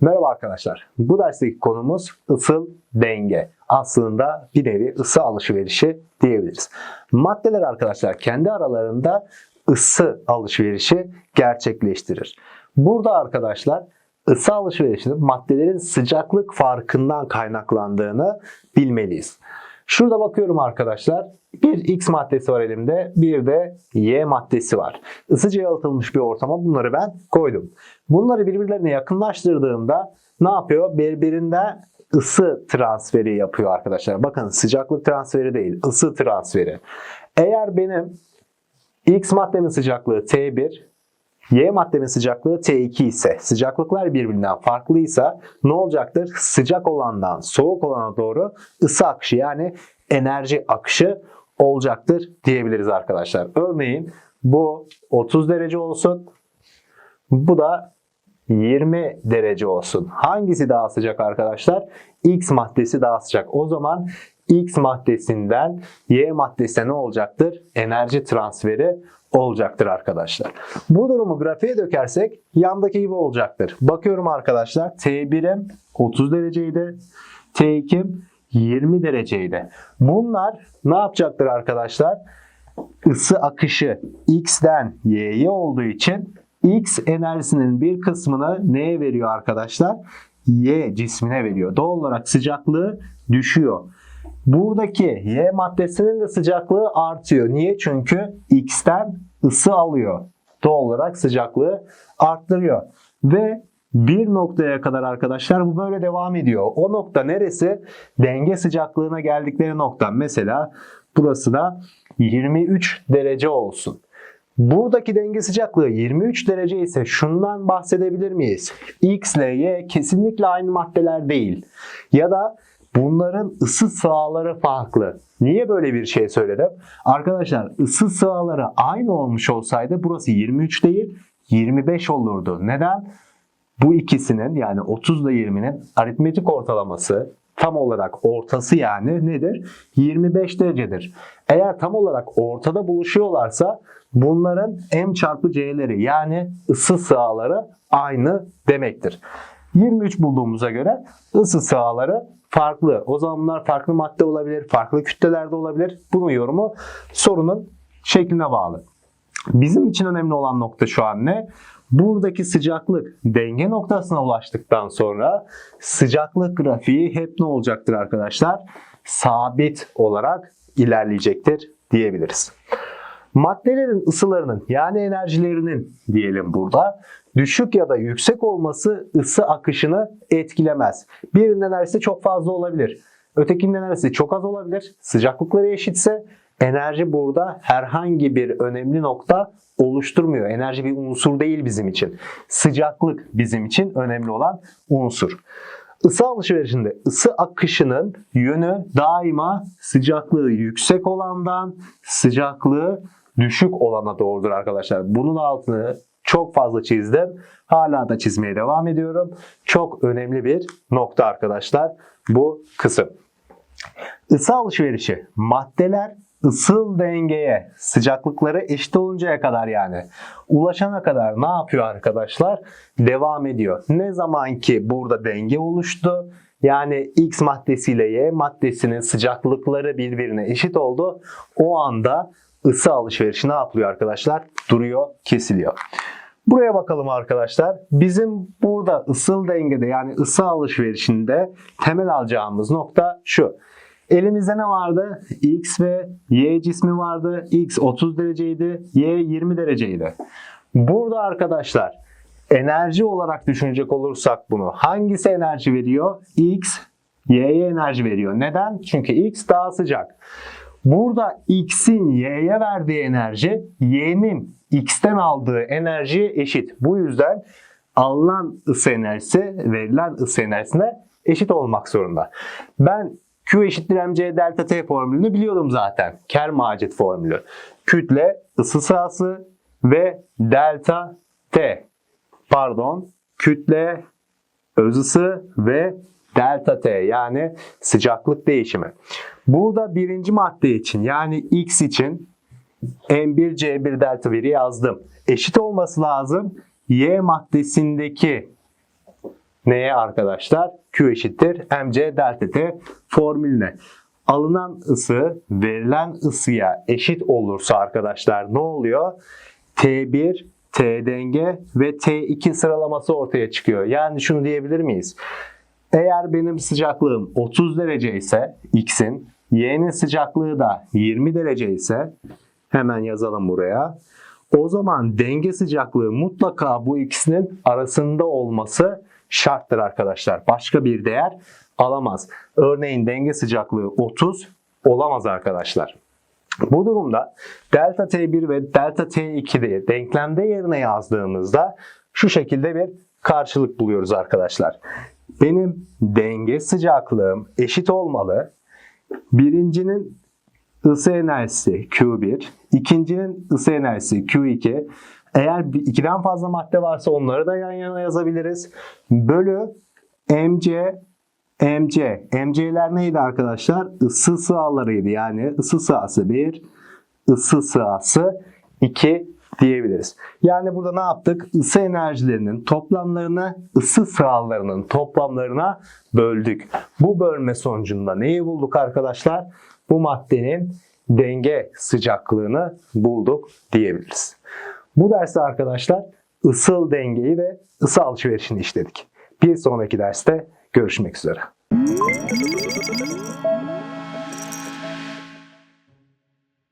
Merhaba arkadaşlar. Bu dersteki konumuz ısıl denge. Aslında bir nevi ısı alışverişi diyebiliriz. Maddeler arkadaşlar kendi aralarında ısı alışverişi gerçekleştirir. Burada arkadaşlar ısı alışverişinin maddelerin sıcaklık farkından kaynaklandığını bilmeliyiz. Şurada bakıyorum arkadaşlar. Bir X maddesi var elimde, bir de Y maddesi var. Isıca yalıtılmış bir ortama bunları ben koydum. Bunları birbirlerine yakınlaştırdığımda ne yapıyor? Birbirinden ısı transferi yapıyor arkadaşlar. Bakın sıcaklık transferi değil, ısı transferi. Eğer benim X maddemin sıcaklığı T1, Y maddemin sıcaklığı T2 ise, sıcaklıklar birbirinden farklıysa ne olacaktır? Sıcak olandan soğuk olana doğru ısı akışı yani enerji akışı olacaktır diyebiliriz arkadaşlar. Örneğin bu 30 derece olsun. Bu da 20 derece olsun. Hangisi daha sıcak arkadaşlar? X maddesi daha sıcak. O zaman X maddesinden Y maddesine ne olacaktır? Enerji transferi olacaktır arkadaşlar. Bu durumu grafiğe dökersek yandaki gibi olacaktır. Bakıyorum arkadaşlar T1'im 30 dereceydi. T2'm 20 dereceydi. Bunlar ne yapacaktır arkadaşlar? Isı akışı X'den Y'ye olduğu için X enerjisinin bir kısmını neye veriyor arkadaşlar? Y cismine veriyor. Doğal olarak sıcaklığı düşüyor. Buradaki Y maddesinin de sıcaklığı artıyor. Niye? Çünkü X'ten ısı alıyor. Doğal olarak sıcaklığı arttırıyor. Ve bir noktaya kadar arkadaşlar bu böyle devam ediyor. O nokta neresi? Denge sıcaklığına geldikleri nokta. Mesela burası da 23 derece olsun. Buradaki denge sıcaklığı 23 derece ise şundan bahsedebilir miyiz? X ile Y kesinlikle aynı maddeler değil. Ya da bunların ısı sahaları farklı. Niye böyle bir şey söyledim? Arkadaşlar ısı sahaları aynı olmuş olsaydı burası 23 değil 25 olurdu. Neden? Bu ikisinin yani 30 ile 20'nin aritmetik ortalaması tam olarak ortası yani nedir? 25 derecedir. Eğer tam olarak ortada buluşuyorlarsa bunların M çarpı C'leri yani ısı sahaları aynı demektir. 23 bulduğumuza göre ısı sahaları farklı. O zaman bunlar farklı madde olabilir, farklı kütlelerde olabilir. Bunun yorumu sorunun şekline bağlı. Bizim için önemli olan nokta şu an ne? Buradaki sıcaklık denge noktasına ulaştıktan sonra sıcaklık grafiği hep ne olacaktır arkadaşlar? Sabit olarak ilerleyecektir diyebiliriz. Maddelerin ısılarının yani enerjilerinin diyelim burada düşük ya da yüksek olması ısı akışını etkilemez. Birinin enerjisi çok fazla olabilir. Ötekinin enerjisi çok az olabilir. Sıcaklıkları eşitse enerji burada herhangi bir önemli nokta oluşturmuyor. Enerji bir unsur değil bizim için. Sıcaklık bizim için önemli olan unsur. Isı alışverişinde ısı akışının yönü daima sıcaklığı yüksek olandan sıcaklığı düşük olana doğrudur arkadaşlar. Bunun altını çok fazla çizdim. Hala da çizmeye devam ediyorum. Çok önemli bir nokta arkadaşlar bu kısım. Isı alışverişi maddeler ısıl dengeye sıcaklıkları eşit oluncaya kadar yani ulaşana kadar ne yapıyor arkadaşlar? Devam ediyor. Ne zaman ki burada denge oluştu yani X maddesiyle Y maddesinin sıcaklıkları birbirine eşit oldu. O anda ısı alışverişi ne yapılıyor arkadaşlar? Duruyor, kesiliyor. Buraya bakalım arkadaşlar. Bizim burada ısıl dengede yani ısı alışverişinde temel alacağımız nokta şu. Elimizde ne vardı? X ve Y cismi vardı. X 30 dereceydi, Y 20 dereceydi. Burada arkadaşlar enerji olarak düşünecek olursak bunu hangisi enerji veriyor? X Y'ye enerji veriyor. Neden? Çünkü X daha sıcak. Burada X'in Y'ye verdiği enerji Y'nin X'ten aldığı enerjiye eşit. Bu yüzden alınan ısı enerjisi verilen ısı enerjisine eşit olmak zorunda. Ben Q eşittir mc delta t formülünü biliyordum zaten. Kermacet formülü. Kütle, ısı sahası ve delta t. Pardon, kütle, öz ısı ve delta T yani sıcaklık değişimi. Burada birinci madde için yani X için M1 C1 delta 1'i yazdım. Eşit olması lazım. Y maddesindeki neye arkadaşlar? Q eşittir MC delta T formülüne. Alınan ısı verilen ısıya eşit olursa arkadaşlar ne oluyor? T1, T denge ve T2 sıralaması ortaya çıkıyor. Yani şunu diyebilir miyiz? Eğer benim sıcaklığım 30 derece ise X'in, Y'nin sıcaklığı da 20 derece ise hemen yazalım buraya. O zaman denge sıcaklığı mutlaka bu ikisinin arasında olması şarttır arkadaşlar. Başka bir değer alamaz. Örneğin denge sıcaklığı 30 olamaz arkadaşlar. Bu durumda delta T1 ve delta T2'de denklemde yerine yazdığımızda şu şekilde bir karşılık buluyoruz arkadaşlar. Benim denge sıcaklığım eşit olmalı. Birincinin ısı enerjisi Q1, ikincinin ısı enerjisi Q2. Eğer ikiden fazla madde varsa onları da yan yana yazabiliriz. Bölü MC MC. MC'ler neydi arkadaşlar? Isı sığalarıydı. Yani ısı sığası 1, ısı sığası 2 diyebiliriz. Yani burada ne yaptık? Isı enerjilerinin toplamlarını ısı sığalarının toplamlarına böldük. Bu bölme sonucunda neyi bulduk arkadaşlar? Bu maddenin denge sıcaklığını bulduk diyebiliriz. Bu derste arkadaşlar ısıl dengeyi ve ısı alışverişini işledik. Bir sonraki derste görüşmek üzere.